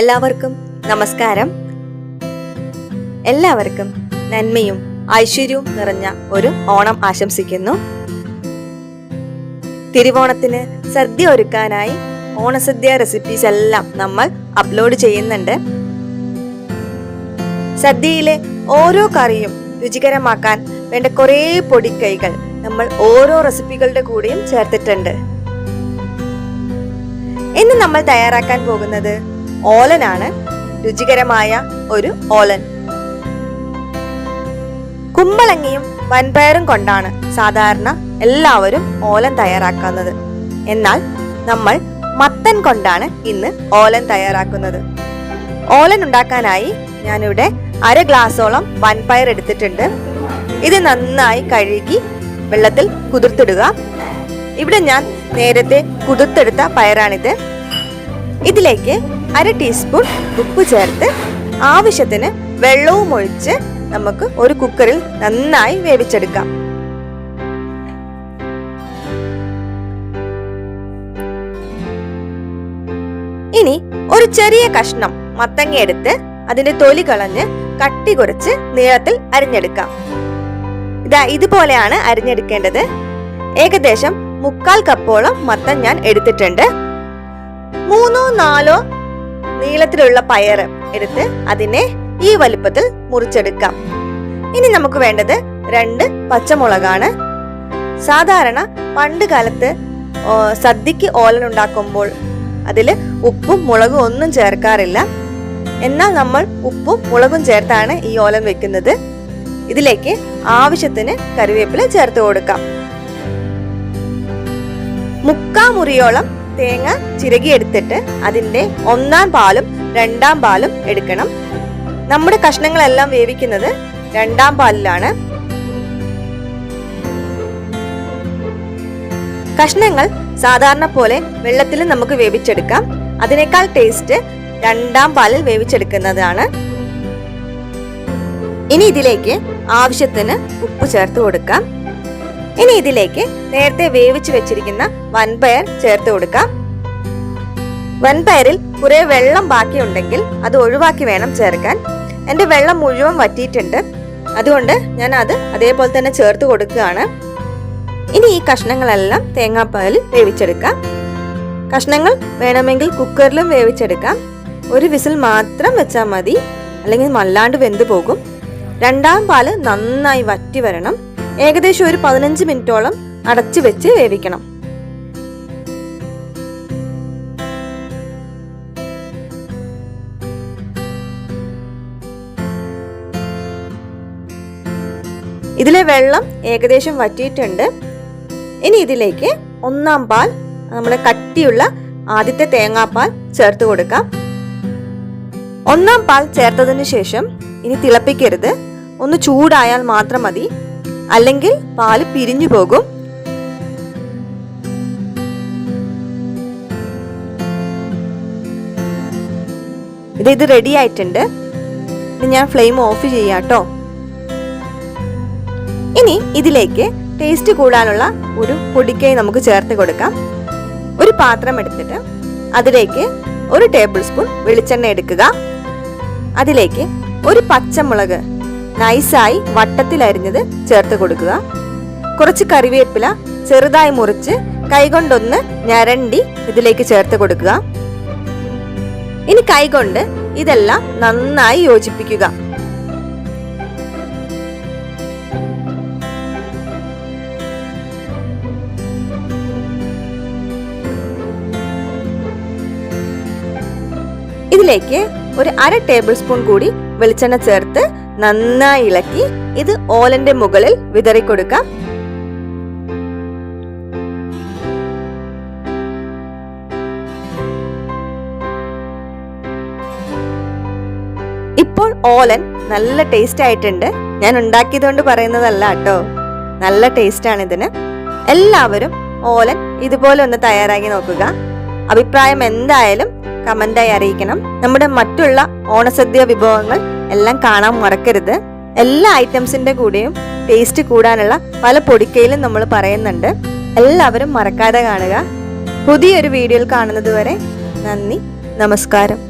എല്ലാവർക്കും നമസ്കാരം. എല്ലാവർക്കും നന്മയും ഐശ്വര്യവും നിറഞ്ഞ ഒരു ഓണം ആശംസിക്കുന്നു. തിരുവോണത്തിന് സദ്യ ഒരുക്കാനായി ഓണസദ്യ റെസിപ്പീസ് എല്ലാം നമ്മൾ അപ്ലോഡ് ചെയ്യുന്നുണ്ട്. സദ്യയിലെ ഓരോ കറിയും രുചികരമാക്കാൻ വേണ്ട കുറേ പൊടിക്കൈകൾ നമ്മൾ ഓരോ റെസിപ്പികളുടെ കൂടെയും ചേർത്തിട്ടുണ്ട്. ഇന്ന് നമ്മൾ തയ്യാറാക്കാൻ പോകുന്നത് ഓലനാണ് രുചികരമായ ഒരു ഓലൻ. കുമ്പളങ്ങിയും വൻപയറും കൊണ്ടാണ് സാധാരണ എല്ലാവരും ഓലൻ തയ്യാറാക്കുന്നത്. എന്നാൽ നമ്മൾ മത്തൻ കൊണ്ടാണ് ഇന്ന് ഓലൻ തയ്യാറാക്കുന്നത്. ഓലൻ ഉണ്ടാക്കാനായി ഞാനിവിടെ അര ഗ്ലാസോളം വൻപയർ എടുത്തിട്ടുണ്ട്. ഇത് നന്നായി കഴുകി വെള്ളത്തിൽ കുതിർത്തിടുക. ഇവിടെ ഞാൻ നേരത്തെ കുതിർത്തെടുത്ത പയറാണിത്. ഇതിലേക്ക് അര ടീസ്പൂൺ ഉപ്പ് ചേർത്ത് ആവശ്യത്തിന് വെള്ളവും ഒഴിച്ച് നമുക്ക് ഒരു കുക്കറിൽ നന്നായി വേവിച്ചെടുക്കാം. ഇനി ഒരു ചെറിയ കഷ്ണം മത്തങ്ങ എടുത്ത് അതിന്റെ തൊലി കളഞ്ഞ് കട്ടി കുറച്ച് നീളത്തിൽ അരിഞ്ഞെടുക്കാം. ഇതാ ഇതുപോലെയാണ് അരിഞ്ഞെടുക്കേണ്ടത്. ഏകദേശം മുക്കാൽ കപ്പോളം മത്തം ഞാൻ എടുത്തിട്ടുണ്ട്. മൂന്നോ നാലോ നീളത്തിലുള്ള പയർ എടുത്ത് അതിനെ ഈ വലുപ്പത്തിൽ മുറിച്ചെടുക്കാം. ഇനി നമുക്ക് വേണ്ടത് രണ്ട് പച്ചമുളകാണ്. സാധാരണ പണ്ട് കാലത്ത് സദ്യക്ക് ഓലൻ ഉണ്ടാക്കുമ്പോൾ അതിൽ ഉപ്പും മുളകും ഒന്നും ചേർക്കാറില്ല. എന്നാൽ നമ്മൾ ഉപ്പും മുളകും ചേർത്താണ് ഈ ഓലൻ വെക്കുന്നത്. ഇതിലേക്ക് ആവശ്യത്തിന് കറിവേപ്പില ചേർത്ത് കൊടുക്കാം. മുക്കാ മുറിയോളം തേങ്ങ ചിരകിയെടുത്തിട്ട് അതിന്റെ ഒന്നാം പാലും രണ്ടാം പാലും എടുക്കണം. നമ്മുടെ കഷ്ണങ്ങളെല്ലാം വേവിക്കുന്നത് രണ്ടാം പാലിലാണ്. കഷ്ണങ്ങൾ സാധാരണ പോലെ വെള്ളത്തിൽ നമുക്ക് വേവിച്ചെടുക്കാം. അതിനേക്കാൾ ടേസ്റ്റ് രണ്ടാം പാലിൽ വേവിച്ചെടുക്കുന്നതാണ്. ഇനി ഇതിലേക്ക് ആവശ്യത്തിന് ഉപ്പ് ചേർത്ത് കൊടുക്കാം. ഇനി ഇതിലേക്ക് നേരത്തെ വേവിച്ച് വെച്ചിരിക്കുന്ന വൻപയർ ചേർത്ത് കൊടുക്കാം. വൻപയറിൽ കുറെ വെള്ളം ബാക്കിയുണ്ടെങ്കിൽ അത് ഒഴിവാക്കി വേണം ചേർക്കാൻ. എന്റെ വെള്ളം മുഴുവൻ വറ്റിയിട്ടുണ്ട്. അതുകൊണ്ട് ഞാൻ അത് അതേപോലെ തന്നെ ചേർത്ത് കൊടുക്കുകയാണ്. ഇനി ഈ കഷ്ണങ്ങളെല്ലാം തേങ്ങാപ്പാലിൽ വേവിച്ചെടുക്കാം. കഷ്ണങ്ങൾ വേണമെങ്കിൽ കുക്കറിലും വേവിച്ചെടുക്കാം. ഒരു വിസിൽ മാത്രം വെച്ചാൽ മതി. അല്ലെങ്കിൽ മല്ലാണ്ട് വെന്ത് പോകും. രണ്ടാം പാൽ നന്നായി വറ്റി വരണം. ഏകദേശം ഒരു പതിനഞ്ച് മിനിറ്റോളം അടച്ചു വെച്ച് വേവിക്കണം. ഇതിലെ വെള്ളം ഏകദേശം വറ്റിയിട്ടുണ്ട്. ഇനി ഇതിലേക്ക് ഒന്നാം പാൽ നമ്മുടെ കട്ടിയുള്ള ആദ്യത്തെ തേങ്ങാപ്പാൽ ചേർത്ത് കൊടുക്കാം. ഒന്നാം പാൽ ചേർത്തതിന് ശേഷം ഇനി തിളപ്പിക്കരുത്. ഒന്ന് ചൂടായാൽ മാത്രം മതി. അല്ലെങ്കിൽ പാൽ പിരിഞ്ഞു പോകും. ഇത് ഇത് റെഡി ആയിട്ടുണ്ട്. ഞാൻ ഫ്ലെയിം ഓഫ് ചെയ്യാട്ടോ. ഇനി ഇതിലേക്ക് ടേസ്റ്റ് കൂടാനുള്ള ഒരു പൊടിക്കൈ നമുക്ക് ചേർത്ത് കൊടുക്കാം. ഒരു പാത്രം എടുത്തിട്ട് അതിലേക്ക് ഒരു ടേബിൾ സ്പൂൺ വെളിച്ചെണ്ണ എടുക്കുക. അതിലേക്ക് ഒരു പച്ചമുളക് നൈസായി വട്ടത്തിൽ അരിഞ്ഞത് ചേർത്ത് കൊടുക്കുക. കുറച്ച് കറിവേപ്പില ചെറുതായി മുറിച്ച് കൈകൊണ്ടൊന്ന് ഞരണ്ടി ഇതിലേക്ക് ചേർത്ത് കൊടുക്കുക. ഇനി കൈകൊണ്ട് ഇതെല്ലാം നന്നായി യോജിപ്പിക്കുക. ഇതിലേക്ക് ഒരു അര ടേബിൾ സ്പൂൺ കൂടി വെളിച്ചെണ്ണ ചേർത്ത് നന്നായി ഇളക്കി ഇത് ഓലന്റെ മുകളിൽ വിതറി കൊടുക്കാം ഇപ്പോൾ ഓലൻ നല്ല ടേസ്റ്റ് ആയിട്ടുണ്ട്. ഞാൻ ഉണ്ടാക്കിയതുകൊണ്ട് പറയുന്നതല്ല കേട്ടോ. നല്ല ടേസ്റ്റ് ആണ് ഇതിന്. എല്ലാവരും ഓലൻ ഇതുപോലെ ഒന്ന് തയ്യാറാക്കി നോക്കുക. അഭിപ്രായം എന്തായാലും കമന്റായി അറിയിക്കണം. നമ്മുടെ മറ്റുള്ള ഓണസദ്യ വിഭവങ്ങൾ എല്ലാം കാണാൻ മറക്കരുത്. എല്ലാ ഐറ്റംസിന്റെ കൂടെയും ടേസ്റ്റ് കൂടാനുള്ള പല പൊടിക്കയിലും നമ്മൾ പറയുന്നുണ്ട്. എല്ലാവരും മറക്കാതെ കാണുക. പുതിയൊരു വീഡിയോയിൽ കാണുന്നത് വരെ നന്ദി. നമസ്കാരം.